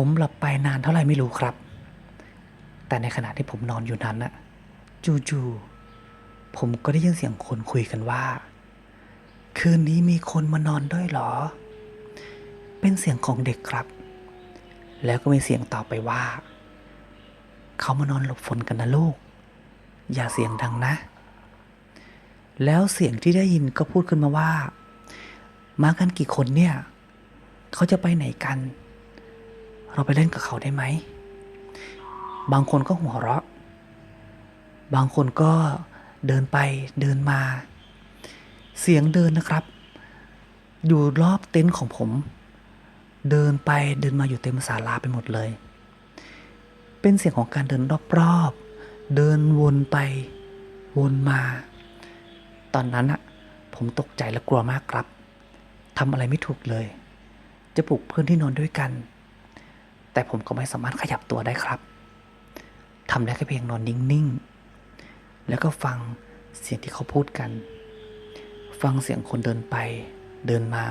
ผมหลับไปนานเท่าไหร่ไม่รู้ครับ แต่ในขณะที่ผมนอนอยู่นั้นน่ะ จู่ๆผมก็ได้ยินเสียงคนคุยกันว่า คืนนี้มีคนมานอนด้วยเหรอ เป็นเสียงของเด็กครับ แล้วก็มีเสียงตอบไปว่า เขามานอนหลบฝนกันนะลูก อย่าเสียงดังนะ แล้วเสียงที่ได้ยินก็พูดขึ้นมาว่า มากันกี่คนเนี่ย เขาจะไปไหนกัน เราไปเล่นกับเขาได้ไหม บางคนก็หัวเราะ บางคนก็เดินไปเดินมา เสียงเดินนะครับ อยู่รอบเต็นท์ของผม เดินไปเดินมาอยู่เต็มศาลาไปหมดเลย เป็นเสียงของการเดินรอบๆ เดินวนไปวนมา ตอนนั้นอะผมตกใจและกลัวมากครับทำอะไรไม่ถูกเลย จะปลุกเพื่อนที่นอนด้วยกัน แต่ผมก็ไม่สามารถขยับตัวได้ครับทำได้แค่เพียงนอนนิ่งๆ แล้วก็ฟังเสียงที่เขาพูดกัน ฟังเสียงคนเดินไปเดินมา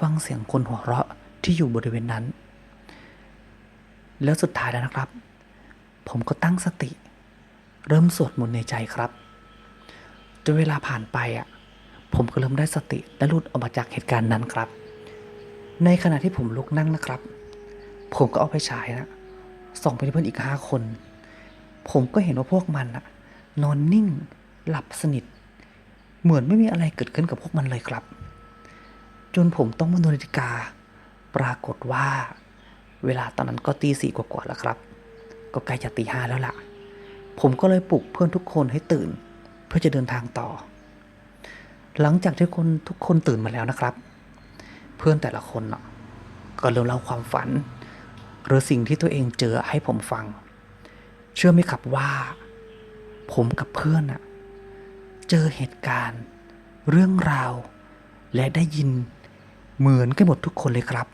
ฟังเสียงคนหัวเราะที่อยู่บริเวณนั้น แล้วสุดท้ายแล้วนะครับ ผมก็ตั้งสติ เริ่มสวดมนต์ในใจครับจนเวลาผ่านไปอะ ผมก็เริ่มได้สติและหลุดออกมาจากเหตุการณ์นั้นครับ ในขณะที่ผมลุกนั่งนะครับ ผมก็เอาไปฉายนะส่องไปที่เพื่อนอีกห้าคน ผมก็เห็นว่าพวกมันอะนอนนิ่ง หลับสนิท เหมือนไม่มีอะไรเกิดขึ้นกับพวกมันเลยครับ จนผมต้องมาดูนาฬิกา ปรากฏว่า เวลาตอนนั้นก็ตีสี่กว่าๆแล้วครับ ก็ใกล้จะตีห้าแล้วล่ะ ผมก็เลยปลุกเพื่อนทุกคนให้ตื่น เพื่อจะเดินทางต่อ หลังจากที่คนทุกคนตื่นมาแล้วนะครับ เพื่อนแต่ละคนเนาะก็เริ่มเล่าความฝัน หรือสิ่งที่ตัวเองเจอให้ผมฟัง เชื่อไหมครับว่า ผมกับเพื่อนอะเจอเหตุการณ์ เรื่องราว และได้ยินเหมือนกันหมดทุกคนเลยครับ